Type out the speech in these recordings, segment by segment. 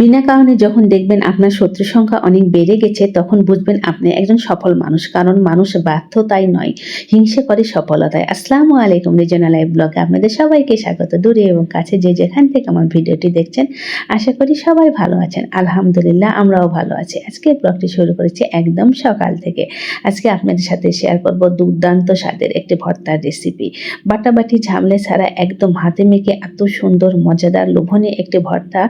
বিনা কারণে যখন দেখবেন আপনার শত্রু সংখ্যা অনেক বেড়ে গেছে, তখন বুঝবেন আপনি একজন সফল মানুষ, কারণ মানুষ ব্যর্থতাই নয়, হিংসে করে সফলতায়। আসসালামু আলাইকুম রিজনাল লাইভ ব্লগে আপনাদের সবাইকে স্বাগত। দূরে এবং কাছে যে যেখান থেকে আমার ভিডিওটি দেখছেন, আশা করি সবাই ভালো আছেন। আলহামদুলিল্লাহ, আমরাও ভালো আছি। আজকে ব্লগটি শুরু করেছি একদম সকাল থেকে। আজকে আপনাদের সাথে শেয়ার করব দুর্দান্ত স্বাদের একটি ভর্তার রেসিপি বাটাবাটি ঝামলে ছাড়া একদম হাতে মেখে এত সুন্দর, মজাদার, লোভনীয় একটি ভর্তা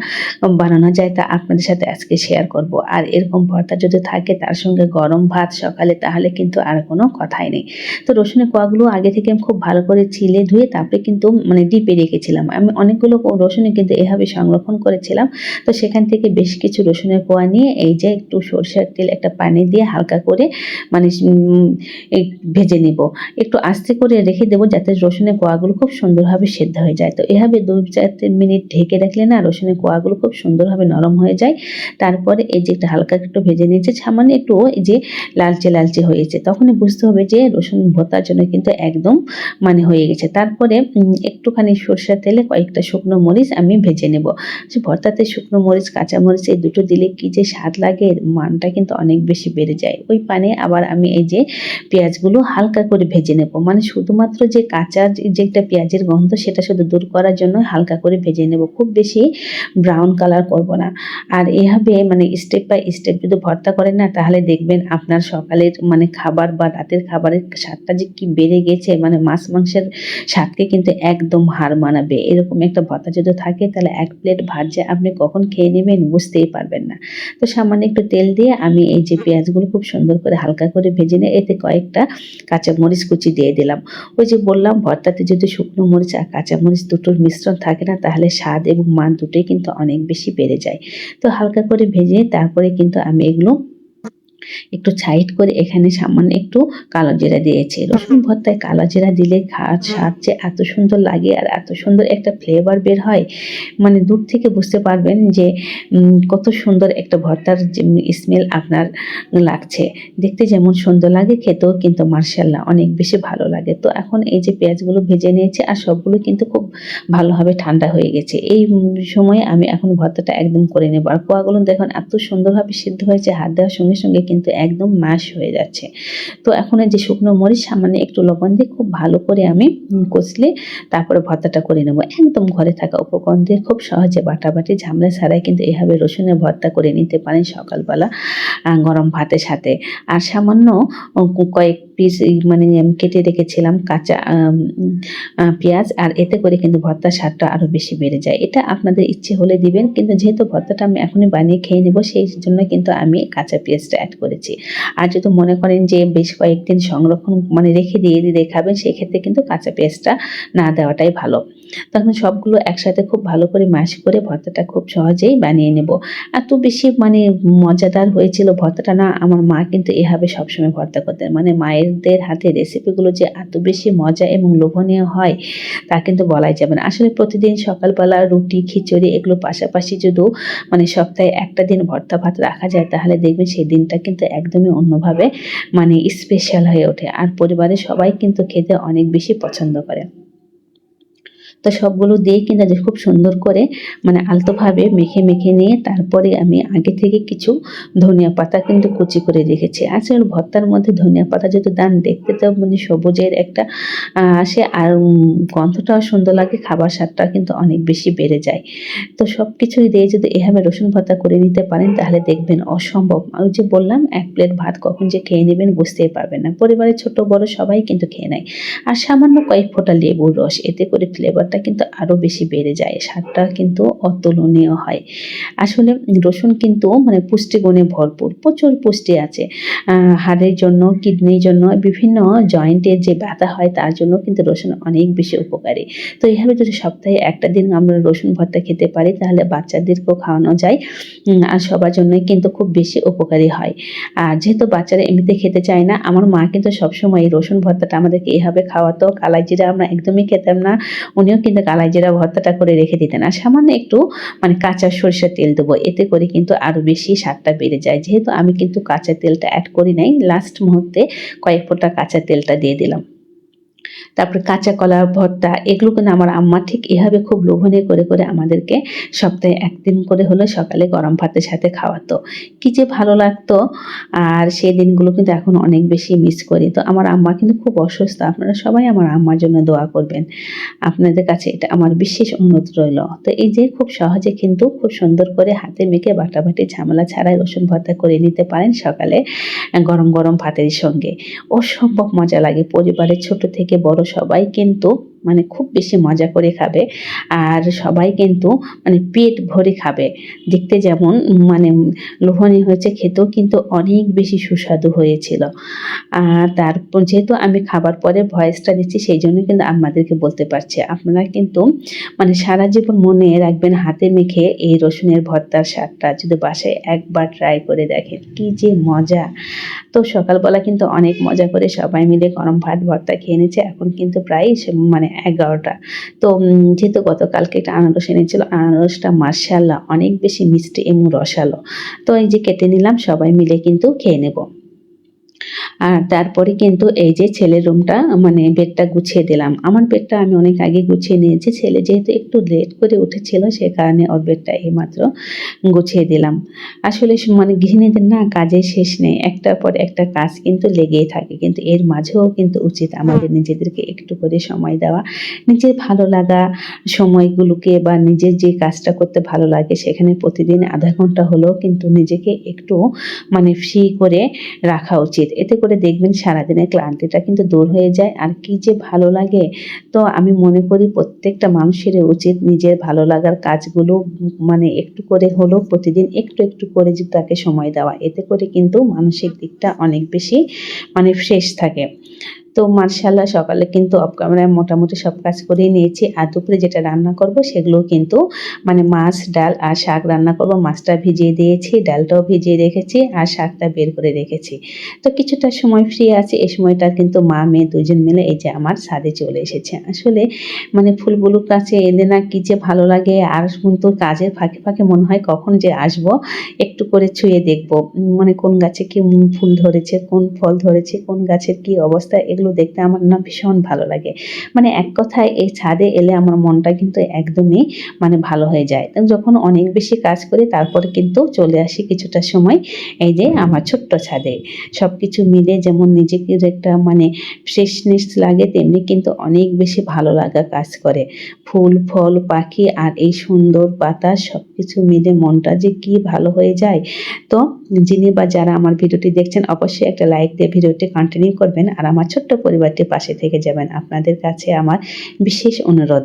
বানানো যায় তা আপনাদের সাথে আজকে শেয়ার করব। আর এরকম ভর্তা যদি থাকে তার সঙ্গে গরম ভাত সকালে, তাহলে কিন্তু আর কোনো কথাই নেই। তো রসুনের কোয়াগুলো আগে থেকে আমি খুব ভালো করে ছিলে ধুয়ে তারপরে কিন্তু মানে ডিপে রেখেছিলাম। আমি অনেকগুলো রসুনে কিন্তু এভাবে সংরক্ষণ করেছিলাম। তো সেখান থেকে বেশ কিছু রসুনের কোয়া নিয়ে এই যে একটু সরষের তেল একটা পানি দিয়ে হালকা করে মানে ভেজে নিব। একটু আস্তে করে রেখে দেবো যাতে রসুনের কোয়াগুলো খুব সুন্দরভাবে সেদ্ধ হয়ে যায়। তো এভাবে দুই চার মিনিট ঢেকে রাখলে না রসুনের কোয়াগুলো খুব সুন্দরভাবে নরম হয়ে যায়। তারপরে এই যে একটু হালকা একটু ভেজে নিয়েছে, সামান্য একটু এই যে লালচে লালচে হয়েছে। তখনই বুঝতে হবে যে রসুন ভর্তার জন্য কিন্তু একদম মানে হয়ে গেছে। তারপরে একটুখানি সরষের তেলে কয়েকটা শুকনো মরিচ আমি ভেজে নেব। ভর্তাতে শুকনো মরিচ, কাঁচা মরিচ, এই দুটো দিলে কি যে স্বাদ লাগে মানটা কিন্তু অনেক বেশি বেড়ে যায়। ওই পানে আবার আমি এই যে পেঁয়াজগুলো হালকা করে ভেজে নেব। মানে শুধুমাত্র যে কাঁচা যে একটা পেঁয়াজের গন্ধ, সেটা শুধু দূর করার জন্য হালকা করে ভেজে নেব। খুব বেশি ব্রাউন কালার করব না। আর এভাবে মানে স্টেপ বাই স্টেপ যদি ভর্তা করেন না, তাহলে দেখবেন আপনার সকালের মানে খাবার বা রাতের খাবারের স্বাদটা যে কি বেড়ে গেছে মানে মাছ মাংসের স্বাদকে কিন্তু একদম হার মানাবে। এরকম একটা ভর্তা যদি থাকে, তাহলে এক প্লেট ভাত যে আপনি কখন খেয়ে নেবেন বুঝতেই পারবেন না। তো সামান্য একটু তেল দিয়ে আমি এই যে পেঁয়াজগুলো খুব সুন্দর করে হালকা করে ভেজে নিয়ে, এতে কয়েকটা কাঁচা মরিচ কুচি দিয়ে দিলাম। ওই যে বললাম, ভর্তাতে যদি শুকনো মরিচ আর কাঁচা মরিচ দুটোর মিশ্রণ থাকে না, তাহলে স্বাদ এবং মান দুটোই কিন্তু অনেক বেশি বেড়ে যায়। তো হালকা করে ভেজে তারপরে কিন্তু আমি এগুলো একটু সাইড করে এখানে সামান্য একটু কালো জিরা দিয়েছি। রসুন ভর্তায় কালো জিরা দিলে খাওয়ার স্বাদ যে এত সুন্দর লাগে আর এত সুন্দর একটা ফ্লেভার বের হয় মানে দূর থেকে বুঝতে পারবেন যে কত সুন্দর একটা ভর্তার স্মেল আপনার লাগছে। দেখতে যেমন সুন্দর লাগে খেতেও কিন্তু মার্শাল্লাহ অনেক বেশি ভালো লাগে। তো এখন এই যে পেঁয়াজগুলো ভেজে নিয়েছি আর সবগুলো কিন্তু খুব ভালোভাবে ঠান্ডা হয়ে গেছে। এই সময়ে আমি এখন ভর্তাটা একদম করে নেব। আর কোয়াগুলো দেখুন এত সুন্দরভাবে সিদ্ধ হয়েছে হাত দেওয়ার সঙ্গে সঙ্গে কিন্তু একদম ম্যাশ হয়ে যাচ্ছে। তো এখন যে শুকনো মরিচ, সামান্য একটু লবণ দিয়ে খুব ভালো করে আমি কষলে তারপরে ভর্তাটা করে নেব। একদম ঘরে থাকা উপকরণ দিয়ে খুব সহজে বাটাবাটি, ঝামলা ছাড়াই কিন্তু এভাবে রসুনের ভর্তা করে নিতে পারেন সকালবেলা গরম ভাতের সাথে। আর সামান্য কয়েক পিস মানে কেটে রেখেছিলাম কাঁচা পেঁয়াজ, আর এতে করে কিন্তু ভর্তার স্বাদটা আরও বেশি বেড়ে যায়। এটা আপনাদের ইচ্ছে হলে দিবেন, কিন্তু যেহেতু ভর্তাটা আমি এখনই বানিয়ে খেয়ে নেব, সেই জন্য কিন্তু আমি কাঁচা পেঁয়াজটা অ্যাড করেছি। আর যদি মনে করেন যে বেশ কয়েকদিন সংরক্ষণ মানে রেখে দিয়ে দিয়ে খাবেন সেক্ষেত্রে কিন্তু কাঁচা পেঁয়াজটা না দেওয়াটাই ভালো। তখন সবগুলো একসাথে খুব ভালো করে ম্যাশ করে ভর্তাটা খুব সহজেই বানিয়ে নেব। এত বেশি মানে মজাদার হয়েছিল ভর্তাটা না, আমার মা কিন্তু এভাবে সবসময় ভর্তা করতেন। মানে মায়েরদের হাতে রেসিপিগুলো যে এত বেশি মজা এবং লোভনীয় হয়, তা কিন্তু বলাই যাবে না। আসলে প্রতিদিন সকালবেলা রুটি, খিচুড়ি এগুলো পাশাপাশি যদিও মানে সপ্তাহে একটা দিন ভর্তা ভাত রাখা যায়, তাহলে দেখবেন সেই দিনটা কিন্তু একদমই অন্যভাবে মানে স্পেশাল হয়ে ওঠে। আর পরিবারের সবাই কিন্তু খেতে অনেক বেশি পছন্দ করে। তো সবগুলো দিয়ে কিন্তু যে খুব সুন্দর করে মানে আলতোভাবে মেখে মেখে নিয়ে তারপরে আমি আগে থেকে কিছু ধনিয়া পাতা কিন্তু কুচি করে রেখেছি। আসলে ভর্তার মধ্যে ধনিয়া পাতা যেহেতু দান দেখতে তো মানে সবুজের একটা আসে আর গন্ধটাও সুন্দর লাগে, খাবার স্বাদটা কিন্তু অনেক বেশি বেড়ে যায়। তো সব কিছুই দিয়ে যদি এভাবে রসুন ভর্তা করে নিতে পারেন, তাহলে দেখবেন অসম্ভব। ওই যে বললাম, এক প্লেট ভাত কখন যে খেয়ে নেবেন বুঝতেই পারবেন না। পরিবারের ছোট বড় সবাই কিন্তু খেয়ে নেয়। আর সামান্য কয়েক ফোঁটা লেবুর রস, এতে করে ফ্লেভারটা কিন্তু আরও বেশি বেড়ে যায়। স্বাদটা কিন্তু অতুলনীয় হয়। আসলে রসুন কিন্তু মানে পুষ্টিগুণে ভরপুর, প্রচুর পুষ্টি আছে। হাড়ের জন্য, কিডনির জন্য, বিভিন্ন জয়েন্টের যে ব্যথা হয় তার জন্য কিন্তু রসুন অনেক বেশি উপকারী। তো এইভাবে যদি সপ্তাহে একটা দিন আমরা রসুন ভর্তা খেতে পারি, তাহলে বাচ্চাদেরকেও খাওয়ানো যায়। আর সবার জন্যই কিন্তু খুব বেশি উপকারী হয়। আর যেহেতু বাচ্চারা এমনিতে খেতে চায় না, আমার মা কিন্তু সবসময় রসুন ভর্তাটা আমাদেরকে এইভাবে খাওয়াতো। কালাই জিরা আমরা একদমই খেতাম না। উনিও কিন্তু কালাই জিরা ভর্তাটা করে রেখে দিতেন। আর সামান্য একটু মানে কাঁচা সরিষার তেল দেবো, এতে করে কিন্তু আরও বেশি স্বাদটা বেড়ে যায়। যেহেতু আমি কিন্তু কাঁচা তেলটা অ্যাড করি নাই লাস্ট মুহূর্তে কয়েক ফোঁটা কাঁচা তেলটা দিয়ে দিলাম। তারপরে কাঁচা কলার ভর্তা এগুলো কিন্তু আমার আম্মা ঠিক এভাবে খুব লোভনীয় করে করে আমাদেরকে সপ্তাহে একদিন করে হলো সকালে গরম ভাতের সাথে খাওয়াতো। কি যে ভালো লাগতো। আর সেই দিনগুলো কিন্তু এখন অনেক বেশি মিস করি। তো আমার আম্মা কিন্তু খুব অসুস্থ। আপনারা সবাই আমার আম্মার জন্য দোয়া করবেন। আপনাদের কাছে এটা আমার বিশেষ অনুরোধ রইল। তো এই যে খুব সহজে কিন্তু খুব সুন্দর করে হাতে মেখে বাটাবাটি, ঝামেলা ছাড়াই রসুন ভর্তা করে নিতে পারেন সকালে গরম গরম ভাতের সঙ্গে। অসম্ভব মজা লাগে। পরিবারের ছোট থেকে বড় সবাই কিন্তু মানে খুব বেশি মজা করে খাবে। আর সবাই কিন্তু মানে পেট ভরে খাবে। দেখতে যেমন মানে লোভনীয় হয়েছে, খেতেও কিন্তু অনেক বেশি সুস্বাদু হয়েছিল। আর তারপর যেহেতু আমি খাবার পরে ভয়েসটা দিচ্ছি, সেই জন্য কিন্তু আমাদেরকে বলতে পারছি। আপনারা কিন্তু মানে সারা জীবন মনে রাখবেন, হাতে মেখে এই রসুনের ভর্তার স্বাদটা যদি বাসায় একবার ট্রাই করে দেখেন, কি যে মজা। তো সকালবেলা কিন্তু অনেক মজা করে সবাই মিলে গরম ভাত, ভর্তা খেয়ে নিচ্ছে এখন কিন্তু প্রায় মানে এগারোটা। তো যেহেতু গতকালকে একটা আনারস এনেছিল, আনারসটা মার্শাল্লাহ অনেক বেশি মিষ্টি এবং রসালো। তো এই যে কেটে নিলাম, সবাই মিলে কিন্তু খেয়ে নেব। আর তারপরে কিন্তু এই যে ছেলের রুমটা মানে বেডটা গুছিয়ে দিলাম। আমার বেডটা আমি অনেক আগে গুছিয়ে নিয়েছি। ছেলে যেহেতু একটু লেট করে উঠেছিল সে কারণে ওর বেডটা এইমাত্র গুছিয়ে দিলাম। আসলে মানে গৃহিণীদের না কাজের শেষ নেই। একটার পর একটা কাজ কিন্তু লেগেই থাকে। কিন্তু এর মাঝেও কিন্তু উচিত আমাদের নিজেদেরকে একটু করে সময় দেওয়া। নিজের ভালো লাগা সময়গুলোকে বা নিজের যে কাজটা করতে ভালো লাগে সেখানে প্রতিদিন আধা ঘণ্টা হলেও কিন্তু নিজেকে একটু মানে ফ্রি করে রাখা উচিত। এতে করে দেখবেন সারাদিনের ক্লান্তিটা কিন্তু দূর হয়ে যায়। আর কি যে ভালো লাগে, তো আমি মনে করি প্রত্যেকটা মানুষের উচিত নিজের ভালো লাগার কাজগুলো মানে একটু করে হলেও প্রতিদিন একটু একটু করে তাকে সময় দেওয়া। এতে করে কিন্তু মানসিক দিকটা অনেক বেশি মানে ফ্রেশ থাকে। তো মার্শাল্লাহ সকালে কিন্তু অফ ক্যামেরায় মোটামুটি সব কাজ করেই নিয়েছি। আর দুপুরে যেটা রান্না করব সেগুলো কিন্তু মানে মাছ, ডাল আর শাক রান্না করব। মাছটা ভিজিয়ে দিয়েছি, ডালটাও ভিজিয়ে রেখেছি আর শাকটা বের করে রেখেছি। তো কিছুটা সময় ফ্রি আছে, এই সময়টা কিন্তু মা, মেয়ে দুজন মিলে এই যে আমার ছাদে চলে এসেছে। আসলে মানে ফুলগুলোর কাছে এলে না কি যে ভালো লাগে, আর কিন্তু কাজের ফাঁকে ফাঁকে মনে হয় কখন যে আসব, একটু করে ছুঁয়ে দেখব। মানে কোন গাছে কি ফুল ধরেছে, কোন ফল ধরেছে, কোন গাছের কি অবস্থা, এগুলো দেখতে আমার না ভীষণ ভালো লাগে। মানে এক কথায় এই ছাদে এলে আমার মনটা কিন্তু একদমই মানে ভালো হয়ে যায়। যখন অনেক বেশি কাজ করি, তারপরে কিন্তু চলে আসি কিছুটা সময় এই যে আমার ছোট্ট ছাদে। সব কিছু মিলে যেমন নিজেকে একটা মানে ফ্রেশনেস লাগে, তেমনি কিন্তু অনেক বেশি ভালো লাগা কাজ করে। ফুল, ফল, পাখি আর এই সুন্দর বাতাস সব কিছু মিলে মনটা যে কি ভালো হয়ে যায়। তো যিনি বা যারা আমার ভিডিওটি দেখছেন, অবশ্যই একটা লাইক দিয়ে ভিডিওটি কন্টিনিউ করবেন। আর আমার ছোট্ট পরিবারটির পাশে থেকে যাবেন। আপনাদের কাছে আমার বিশেষ অনুরোধ।